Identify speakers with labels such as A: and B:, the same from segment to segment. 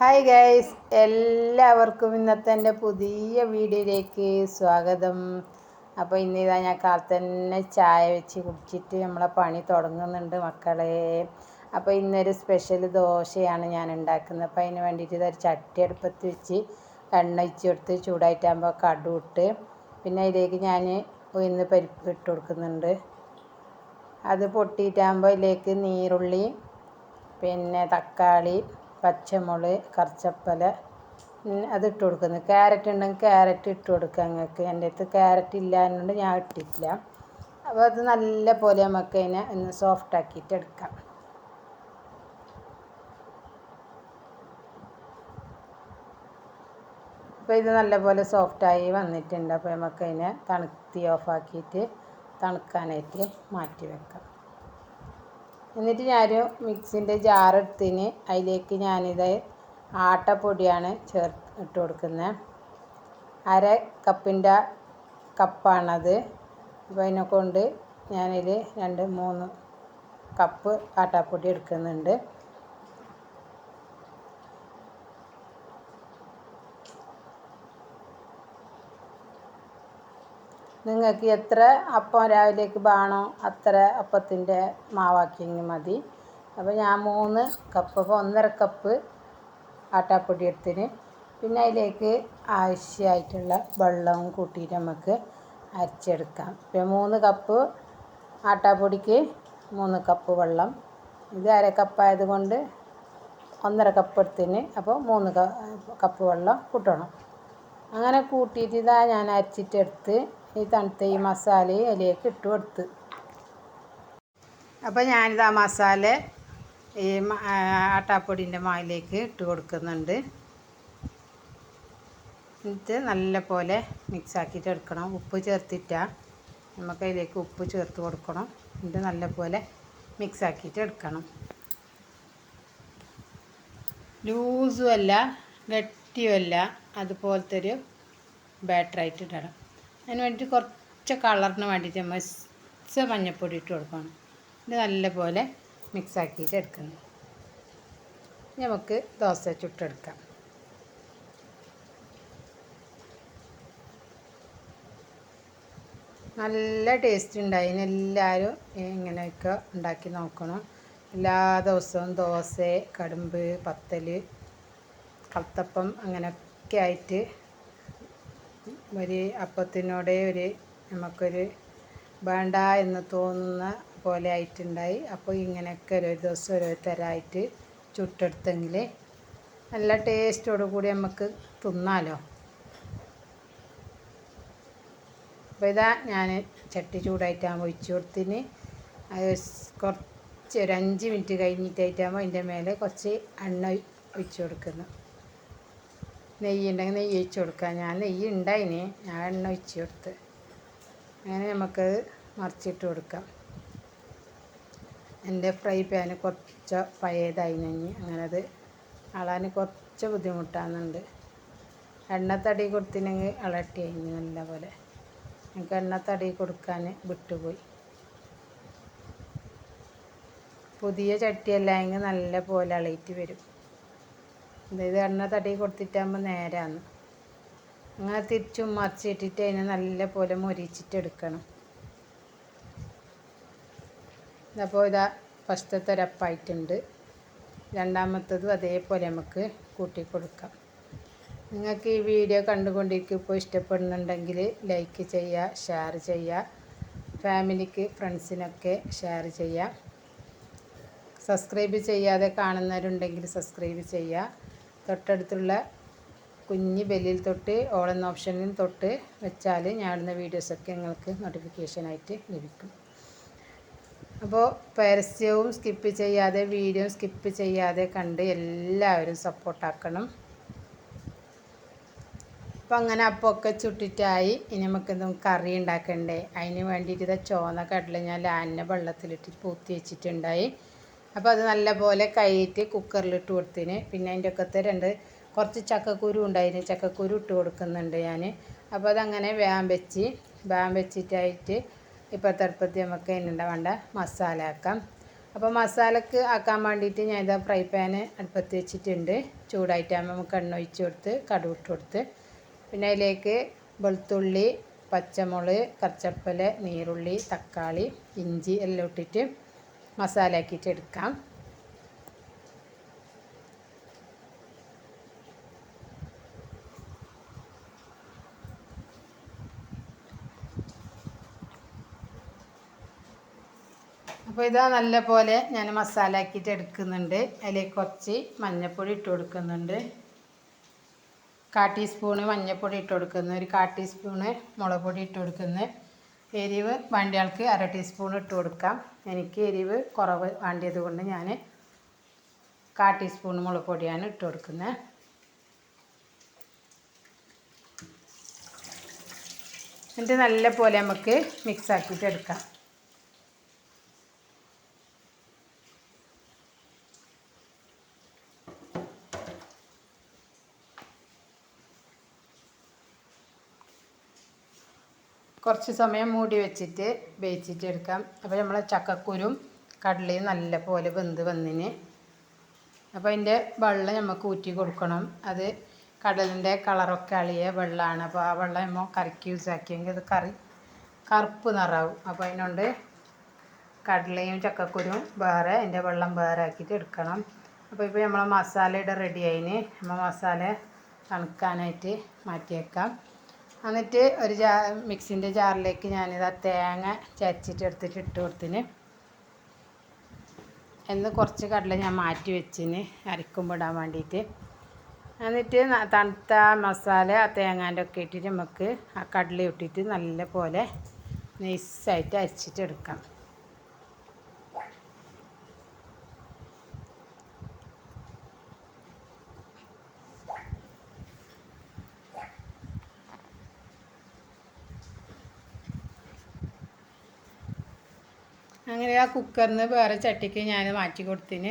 A: Hi guys എല്ലാവർക്കും ഇന്നത്തെ എന്റെ പുതിയ വീഡിയോയിലേക്ക് സ്വാഗതം. അപ്പോൾ ഇന്ന് ഇതാ ഞാൻ കാലത്ത് തന്നെ ചായ വെച്ച് കുടിച്ചിട്ട് നമ്മളെ പണി തുടങ്ങുന്നുണ്ട് മക്കളെ. അപ്പോൾ ഇന്നൊരു സ്പെഷ്യൽ ദോശയാണ് ഞാൻ ഉണ്ടാക്കുന്നത്. അപ്പോൾ അതിന് വേണ്ടിയിട്ട് ഇതൊരു ചട്ടി അടുപ്പത്ത് വെച്ച് എണ്ണ ഒഴിച്ച് കൊടുത്ത് ചൂടായിട്ടാകുമ്പോൾ കടു ഇട്ട് പിന്നെ ഇതിലേക്ക് ഞാൻ ഉയർന്ന് പരിപ്പ് ഇട്ട് കൊടുക്കുന്നുണ്ട്. അത് പൊട്ടിയിട്ടാകുമ്പോൾ ഇതിലേക്ക് നീരുള്ളി പിന്നെ തക്കാളി പച്ചമുളക് കറിച്ചപ്പല അത് ഇട്ട് കൊടുക്കുന്നു. ക്യാരറ്റ് ഉണ്ടെങ്കിൽ ക്യാരറ്റ് ഇട്ട് കൊടുക്കുക നിങ്ങൾക്ക് എന്റെ അടുത്ത് ക്യാരറ്റ് ഇല്ലാന്നുകൊണ്ട് ഞാൻ ഇട്ടിട്ടില്ല. അപ്പോൾ അത് നല്ല പോലെ നമുക്ക് അതിനെ ഒന്ന് സോഫ്റ്റ് ആക്കിയിട്ട് എടുക്കാം. അപ്പോൾ ഇത് നല്ലപോലെ സോഫ്റ്റായി വന്നിട്ടുണ്ട്. അപ്പോൾ നമുക്ക് അതിനെ തണുത്തി ഓഫാക്കിയിട്ട് തണുക്കാനായിട്ട് മാറ്റി വെക്കാം. എന്നിട്ട് ഞാനൊരു മിക്സിന്റെ ജാറെടുത്തിന് അതിലേക്ക് ഞാനിത് ആട്ടപ്പൊടിയാണ് ചേർത്ത് ഇട്ട് കൊടുക്കുന്നത്. അര കപ്പിന്റെ കപ്പാണത്. അപ്പോൾ അതിനെ കൊണ്ട് ഞാനിത് രണ്ട് മൂന്ന് കപ്പ് ആട്ടപ്പൊടി എടുക്കുന്നുണ്ട്. നിങ്ങൾക്ക് എത്ര അപ്പം രാവിലേക്ക് വേണോ അത്ര അപ്പത്തിന്റെ മാവാക്കിയെങ്കിൽ മതി. അപ്പോൾ ഞാൻ മൂന്ന് കപ്പ് അപ്പോൾ ഒന്നര കപ്പ് ആട്ടാപ്പൊടി എടുത്തിന്. പിന്നെ അതിലേക്ക് ആവശ്യമായിട്ടുള്ള വെള്ളവും കൂട്ടിയിട്ട് നമുക്ക് അരച്ചെടുക്കാം. പിന്നെ മൂന്ന് കപ്പ് ആട്ടാപ്പൊടിക്ക് മൂന്ന് കപ്പ് വെള്ളം. ഇത് അര കപ്പായത് കൊണ്ട് ഒന്നര കപ്പ് എടുത്തിന്. അപ്പോൾ മൂന്ന് കപ്പ് വെള്ളം കൂട്ടണം. അങ്ങനെ കൂട്ടിയിട്ട് ഇതാ ഞാൻ അരച്ചിട്ടെടുത്ത് ഈ തണുത്ത ഈ മസാല അതിലേക്ക് ഇട്ട് കൊടുത്ത്. അപ്പോൾ ഞാനിത് ആ മസാല ഈ ആട്ടാപ്പൊടിന്റെ മാവിലേക്ക് ഇട്ട് കൊടുക്കുന്നുണ്ട്. എന്നിട്ട് നല്ല പോലെ മിക്സ് ആക്കിയിട്ട് എടുക്കണം. ഉപ്പ് ചേർത്തിട്ടാ. നമുക്ക് അതിലേക്ക് ഉപ്പ് ചേർത്ത് കൊടുക്കണം. എന്നിട്ട് നല്ല പോലെ മിക്സ് ആക്കിയിട്ട് എടുക്കണം. ലൂസുമല്ല ഗട്ടിയുമല്ല അതുപോലത്തെ ഒരു ബാറ്ററായിട്ട് ഇടണം. അതിന് വേണ്ടിയിട്ട് കുറച്ച് കളറിന് വേണ്ടിയിട്ട് മസ് മഞ്ഞൾപ്പൊടി ഇട്ട് കൊടുക്കണം. ഇത് നല്ലപോലെ മിക്സ് ആക്കിയിട്ട് എടുക്കണം. നമുക്ക് ദോശ ചുട്ടെടുക്കാം. നല്ല ടേസ്റ്റ് ഉണ്ടായിന് എല്ലാവരും ഇങ്ങനെയൊക്കെ ഉണ്ടാക്കി നോക്കണം. എല്ലാ ദിവസവും ദോശ കടുമ്പ് പത്തൽ കത്തപ്പം അങ്ങനെയൊക്കെ ആയിട്ട് ഒരു അപ്പത്തിനോടെ ഒരു നമുക്കൊരു വേണ്ട എന്ന് തോന്നുന്ന പോലെ ആയിട്ടുണ്ടായി. അപ്പോൾ ഇങ്ങനെയൊക്കെ ഒരു ദിവസം ഓരോരുത്തരായിട്ട് ചുട്ടെടുത്തെങ്കിൽ നല്ല ടേസ്റ്റോടു കൂടി നമുക്ക് തിന്നാലോ. അപ്പോൾ ഇതാ ഞാൻ ചട്ടി ചൂടായിട്ടാകുമ്പോൾ ഒഴിച്ച് കൊടുത്തിന് കുറച്ച് ഒരു അഞ്ച് മിനിറ്റ് കഴിഞ്ഞിട്ടായിട്ടാകുമ്പോൾ അതിന്റെ മേലെ കുറച്ച് എണ്ണ ഒഴിച്ച് കൊടുക്കുന്നു. നെയ്യ് ഉണ്ടെങ്കിൽ നെയ്യ് ഒഴിച്ച് കൊടുക്കുക. ഞാൻ നെയ്യ് ഉണ്ടായിന്. ഞാൻ എണ്ണ ഒഴിച്ച് കൊടുത്ത്. അങ്ങനെ നമുക്കത് മറിച്ചിട്ട് കൊടുക്കാം. എന്റെ ഫ്രൈ പാന് കുറച്ച് പഴയതായി നഞ്ഞ് അങ്ങനെ അത് അളാൻ കുറച്ച് ബുദ്ധിമുട്ടാകുന്നുണ്ട് എണ്ണത്തടി കൊടുത്തിനെങ്കിൽ അളട്ടി കഴിഞ്ഞു നല്ല പോലെ എനിക്ക് തടി കൊടുക്കാൻ വിട്ടുപോയി. പുതിയ ചട്ടിയല്ലായെങ്കിൽ നല്ല പോലെ അളയിട്ട് വരും. അതായത് എണ്ണ തടി കൊടുത്തിട്ടാകുമ്പോൾ നേരാന്ന്. അങ്ങനെ തിരിച്ചും മറിച്ചിട്ടിട്ട് അതിനെ നല്ല പോലെ മൊരിച്ചിട്ട് എടുക്കണം. അപ്പോൾ ഇതാ ഫസ്റ്റത്തെ ഒരപ്പായിട്ടുണ്ട് രണ്ടാമത്തതും അതേപോലെ നമുക്ക് കൂട്ടി കൊടുക്കാം. നിങ്ങൾക്ക് ഈ വീഡിയോ കണ്ടുകൊണ്ടിരിക്കുമ്പോൾ ഇഷ്ടപ്പെടുന്നുണ്ടെങ്കിൽ ലൈക്ക് ചെയ്യുക ഷെയർ ചെയ്യുക ഫാമിലിക്ക് ഫ്രണ്ട്സിനൊക്കെ ഷെയർ ചെയ്യുക. സബ്സ്ക്രൈബ് ചെയ്യാതെ കാണുന്നവരുണ്ടെങ്കിൽ സബ്സ്ക്രൈബ് ചെയ്യുക. തൊട്ടടുത്തുള്ള കുഞ്ഞ് ബെല്ലിൽ തൊട്ട് ഓൾ എന്ന ഓപ്ഷനിൽ തൊട്ട് വെച്ചാൽ ഞാനിടുന്ന വീഡിയോസൊക്കെ നിങ്ങൾക്ക് നോട്ടിഫിക്കേഷനായിട്ട് ലഭിക്കും. അപ്പോൾ പരസ്യവും സ്കിപ്പ് ചെയ്യാതെ വീഡിയോ സ്കിപ്പ് ചെയ്യാതെ കണ്ട് എല്ലാവരും സപ്പോർട്ടാക്കണം അപ്പോൾ അങ്ങനെ അപ്പമൊക്കെ ചുട്ടിട്ടായി. ഇനി നമുക്ക് എന്തെങ്കിലും കറി ഉണ്ടാക്കണ്ടേ? അതിന് വേണ്ടിയിട്ട് ഇതാ ചോന്ന കടല ഞാൻ ലാനിനെ വെള്ളത്തിലിട്ട് പൂത്തി വെച്ചിട്ടുണ്ടായി അപ്പോൾ അത് നല്ലപോലെ കൈയിട്ട് കുക്കറിലിട്ട് കൊടുത്തിന്. പിന്നെ അതിന്റെ ഒക്കത്തെ രണ്ട് കുറച്ച് ചക്കക്കുരു ഉണ്ടായിരുന്നു ചക്കക്കുരു ഇട്ട് കൊടുക്കുന്നുണ്ട് ഞാൻ അപ്പോൾ അതങ്ങനെ വേഗം വെച്ച് വേഗം വെച്ചിട്ടായിട്ട് ഇപ്പോഴത്തെ അടുപ്പത്ത് നമുക്ക് അതിനുണ്ട വേണ്ട മസാല ആക്കാം. അപ്പോൾ മസാലക്ക് ആക്കാൻ വേണ്ടിയിട്ട് ഞാൻ ഇതാ ഫ്രൈ പാന് അടുപ്പത്ത് വെച്ചിട്ടുണ്ട്. ചൂടായിട്ടാകുമ്പോൾ നമുക്ക് എണ്ണ ഒഴിച്ച് കൊടുത്ത് കടുക് ഇട്ട് കൊടുത്ത്. പിന്നെ അതിലേക്ക് വെളുത്തുള്ളി പച്ചമുളക് കച്ചപ്പൽ നീരുള്ളി തക്കാളി ഇഞ്ചി എല്ലാം ഇട്ടിട്ട് മസാല ആക്കിയിട്ട് എടുക്കാം അപ്പോൾ ഇതാ നല്ല പോലെ ഞാൻ മസാല ആക്കിയിട്ട് എടുക്കുന്നുണ്ട് അതിലേക്ക് കുറച്ച് മഞ്ഞൾപ്പൊടി ഇട്ട് കൊടുക്കുന്നുണ്ട്. കാ ടീസ്പൂണ് മഞ്ഞൾപ്പൊടി ഇട്ട് കൊടുക്കുന്നു. ഒരു കാ ടീസ്പൂണ് മുളക് പൊടി ഇട്ട് കൊടുക്കുന്നു. എരിവ് വേണ്ടിയാൾക്ക് അര ടീസ്പൂൺ ഇട്ട് കൊടുക്കാം. എനിക്ക് എരിവ് കുറവ് വേണ്ടിയത് കൊണ്ട് ഞാൻ കാ ടീസ്പൂൺ മുളക് പൊടിയാണ് ഇട്ട് കൊടുക്കുന്നത്. എന്നിട്ട് നല്ല പോലെ നമുക്ക് മിക്സ് ആക്കിയിട്ട് എടുക്കാം. കുറച്ച് സമയം മൂടി വെച്ചിട്ട് വേവിച്ചിട്ട് എടുക്കാം. അപ്പോൾ നമ്മളെ ചക്കക്കുരും കടലയും നല്ല പോലെ വെന്ത് വന്നിന്. അപ്പോൾ അതിന്റെ വെള്ളം നമുക്ക് ഊറ്റി കൊടുക്കണം. അത് കടലിന്റെ കളറൊക്കെ അളിയ വെള്ളമാണ് അപ്പോൾ ആ വെള്ളം നമ്മൾ കറിക്ക് യൂസ് ആക്കിയെങ്കിൽ അത് കറി കറുപ്പ് നിറാവും. അപ്പോൾ അതിനോണ്ട് കടലയും ചക്കക്കുരും വേറെ അതിന്റെ വെള്ളം വേറെ ആക്കിയിട്ട് എടുക്കണം. അപ്പോൾ ഇപ്പോൾ നമ്മളെ മസാലയുടെ റെഡി ആയിന്. നമ്മൾ മസാല തണുക്കാനായിട്ട് മാറ്റിയേക്കാം. എന്നിട്ട് ഒരു ജാ മിക്സിന്റെ ജാറിലേക്ക് ഞാനിത് ആ തേങ്ങ ചരച്ചിട്ട് എടുത്തിട്ട് ഇട്ട് കൊടുത്തിന്. എന്ന് കുറച്ച് കടല ഞാൻ മാറ്റി വെച്ചിന് അരക്കുമ്പോൾ ഇടാൻ വേണ്ടിയിട്ട്. എന്നിട്ട് തണുത്ത മസാല ആ തേങ്ങാന്റെ ഒക്കെ ഇട്ടിട്ട് നമുക്ക് ആ കടല ഇട്ടിട്ട് നല്ല പോലെ നൈസായിട്ട് അരച്ചിട്ട് എടുക്കാം. അങ്ങനെ ആ കുക്കറിൽ നിന്ന് വേറെ ചട്ടിക്ക് ഞാൻ മാറ്റി കൊടുത്തിന്.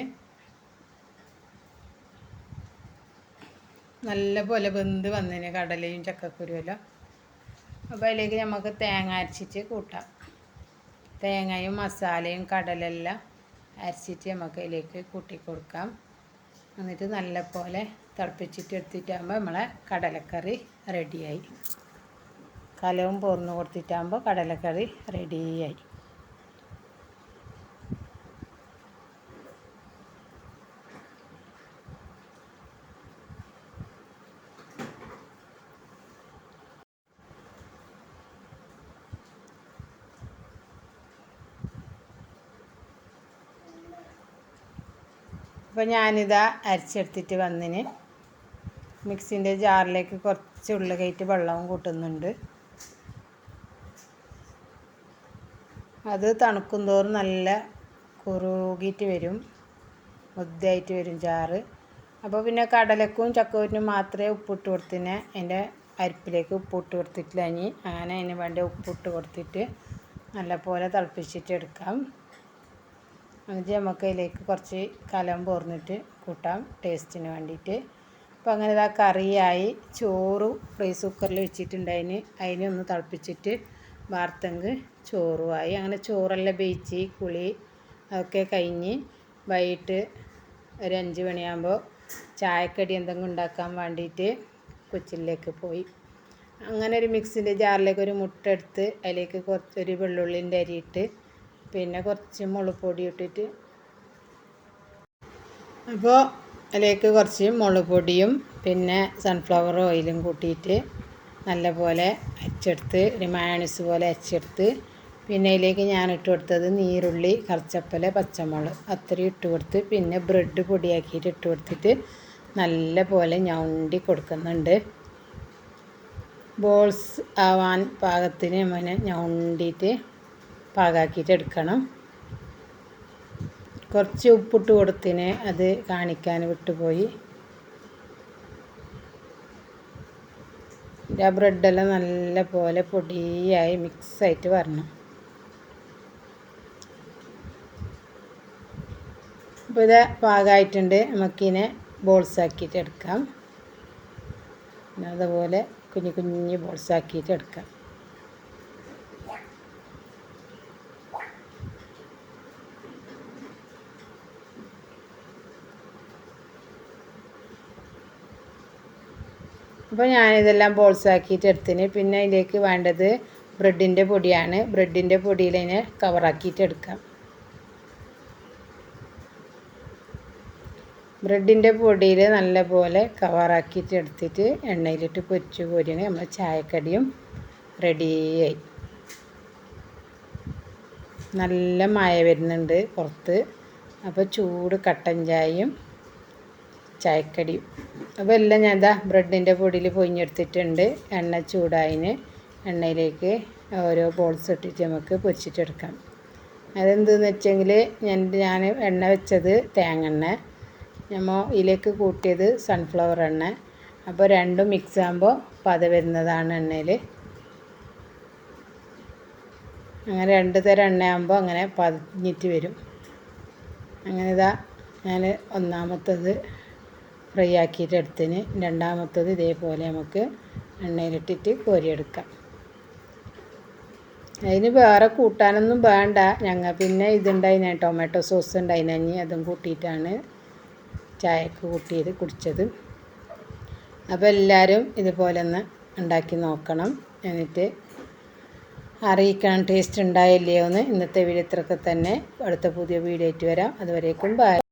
A: നല്ല പോലെ വെന്ത് വന്നിന് കടലയും ചക്കക്കുരുവെല്ലാം. അപ്പോൾ അതിലേക്ക് നമുക്ക് തേങ്ങ അരച്ചിട്ട് കൂട്ടാം. തേങ്ങയും മസാലയും കടലെല്ലാം അരച്ചിട്ട് നമുക്ക് അതിലേക്ക് കൂട്ടി കൊടുക്കാം. എന്നിട്ട് നല്ല പോലെ തിളപ്പിച്ചിട്ട് എടുത്തിട്ടാകുമ്പോൾ നമ്മളെ കടലക്കറി റെഡിയായി കലവും പോർന്ന് കൊടുത്തിട്ടാകുമ്പോൾ കടലക്കറി റെഡിയായി അപ്പോൾ ഞാനിതാ അരച്ചെടുത്തിട്ട് വന്നിന്. മിക്സിന്റെ ജാറിലേക്ക് കുറച്ച് ഉള്ളി കയറ്റി വെള്ളവും കൂട്ടുന്നുണ്ട്. അത് തണുക്കും തോറും നല്ല കുറുകിയിട്ട് വരും. മുദ്ദയായിട്ട് വരും ചാറ് അപ്പോൾ പിന്നെ കടലക്കും ചക്കവറ്റിനും മാത്രമേ ഉപ്പിട്ട് കൊടുത്തിനെ. അതിന്റെ അരിപ്പിലേക്ക് ഉപ്പിട്ട് കൊടുത്തിട്ടില്ല ഇനി. അങ്ങനെ അതിന് വേണ്ട ഉപ്പിട്ട് കൊടുത്തിട്ട് നല്ലപോലെ തിളപ്പിച്ചിട്ട് എടുക്കാം. എന്നിട്ട് നമുക്ക് അതിലേക്ക് കുറച്ച് കലം പോർന്നിട്ട് കൂട്ടാം ടേസ്റ്റിന് വേണ്ടിയിട്ട്. അപ്പോൾ അങ്ങനെ ഇതാ കറിയായി ചോറ് റൈസ് കുക്കറിൽ വെച്ചിട്ടുണ്ടായിന്. അതിനെ ഒന്ന് തിളപ്പിച്ചിട്ട് വാർത്തെങ്കിൽ ചോറുമായി അങ്ങനെ ചോറെല്ലാം ബേച്ച് കുളി അതൊക്കെ കഴിഞ്ഞ് വൈകിട്ട് ഒരു അഞ്ച് മണിയാകുമ്പോൾ ചായക്കടി എന്തെങ്കിലും ഉണ്ടാക്കാൻ വേണ്ടിയിട്ട് കൊച്ചിലേക്ക് പോയി. അങ്ങനെ ഒരു മിക്സിന്റെ ജാറിലേക്ക് ഒരു മുട്ട എടുത്ത് അതിലേക്ക് കുറച്ചൊരു വെള്ളുള്ളിന്റെ അരിയിട്ട് പിന്നെ കുറച്ച് മുളക് പൊടി ഇട്ടിട്ട്. അപ്പോൾ അതിലേക്ക് കുറച്ച് മുളക് പൊടിയും പിന്നെ സൺഫ്ലവർ ഓയിലും കൂട്ടിയിട്ട് നല്ലപോലെ അച്ചെടുത്ത് ഒരു മയണീസ് പോലെ അച്ചെടുത്ത് പിന്നെ അതിലേക്ക് ഞാൻ ഇട്ട് കൊടുത്തത് നീരുള്ളി കറച്ചപ്പല പച്ചമുളക്. അത്രയും ഇട്ട് കൊടുത്ത് പിന്നെ ബ്രെഡ് പൊടിയാക്കിയിട്ട് ഇട്ട് കൊടുത്തിട്ട് നല്ല പോലെ ഞൗണ്ടി കൊടുക്കുന്നുണ്ട്. ബോൾസ് ആവാൻ പാകത്തിന് നമ്മൾ ഞൗണ്ടിയിട്ട് പാകാക്കിയിട്ട് എടുക്കണം കുറച്ച് ഉപ്പിട്ട് കൊടുത്തിന് അത് കാണിക്കാൻ വിട്ടുപോയി. ആ ബ്രെഡെല്ലാം നല്ല പോലെ പൊടിയായി മിക്സായിട്ട് വരണം. അപ്പോൾ ഇത് പാകമായിട്ടുണ്ട് നമുക്കിനെ ബോൾസ് ആക്കിയിട്ട് എടുക്കാം അതുപോലെ കുഞ്ഞു കുഞ്ഞു ബോൾസ് ആക്കിയിട്ട് എടുക്കാം അപ്പോൾ ഞാനിതെല്ലാം ബോൾസ് ആക്കിയിട്ട് എടുത്തിന്. പിന്നെ അതിലേക്ക് വേണ്ടത് ബ്രെഡിന്റെ പൊടിയാണ്. ബ്രെഡിന്റെ പൊടിയിൽ അതിനെ കവറാക്കിയിട്ട് എടുക്കാം. ബ്രെഡിന്റെ പൊടിയിൽ നല്ലപോലെ കവറാക്കിയിട്ട് എടുത്തിട്ട് എണ്ണയിലിട്ട് പൊരിച്ച് കോരിയാണ്. നമ്മൾ ചായക്കടിയും റെഡിയായി. നല്ല മഴ വരുന്നുണ്ട് പുറത്ത്. അപ്പോൾ ചൂട് കട്ടൻ ചായയും ചായക്കടിയും. അപ്പോൾ എല്ലാം ഞാൻ ഇതാ ബ്രെഡിന്റെ പൊടിയിൽ പൊയിഞ്ഞെടുത്തിട്ടുണ്ട് എണ്ണ ചൂടായിന് എണ്ണയിലേക്ക് ഓരോ ബോൾസ് ഇട്ടിട്ട് നമുക്ക് പൊരിച്ചിട്ടെടുക്കാം. അതെന്തെന്ന് വെച്ചെങ്കിൽ ഞാൻ ഞാൻ എണ്ണ വെച്ചത് തേങ്ങെണ്ണ നമ്മൾ ഇതിലേക്ക് കൂട്ടിയത് സൺഫ്ലവർ എണ്ണ. അപ്പോൾ രണ്ടും മിക്സ് ആകുമ്പോൾ പത വരുന്നതാണ് എണ്ണയിൽ അങ്ങനെ രണ്ട് തരം എണ്ണയാകുമ്പോൾ അങ്ങനെ പതിഞ്ഞിട്ട് വരും. അങ്ങനെ ഇതാ ഞാൻ ഒന്നാമത്തത് ഫ്രൈ ആക്കിയിട്ട് എടുത്തതിന് രണ്ടാമത്തത് ഇതേപോലെ നമുക്ക് എണ്ണയിലിട്ടിട്ട് കോരിയെടുക്കാം. അതിന് വേറെ കൂട്ടാനൊന്നും വേണ്ട. ഞങ്ങൾ പിന്നെ ഇതുണ്ടായിന് ടൊമാറ്റോ സോസ് ഉണ്ടായിനി അതും കൂട്ടിയിട്ടാണ് ചായക്ക് കൂട്ടിയത് കുടിച്ചത്. അപ്പോൾ എല്ലാവരും ഇതുപോലെ ഒന്ന് ഉണ്ടാക്കി നോക്കണം. എന്നിട്ട് അറിയിക്കണം ടേസ്റ്റ് ഉണ്ടായില്ലയോ എന്ന് ഇന്നത്തെ വീഡിയോ ഇത്രയൊക്കെ തന്നെ. അടുത്ത പുതിയ വീഡിയോ ആയിട്ട് വരാം. അതുവരേക്കും ബൈ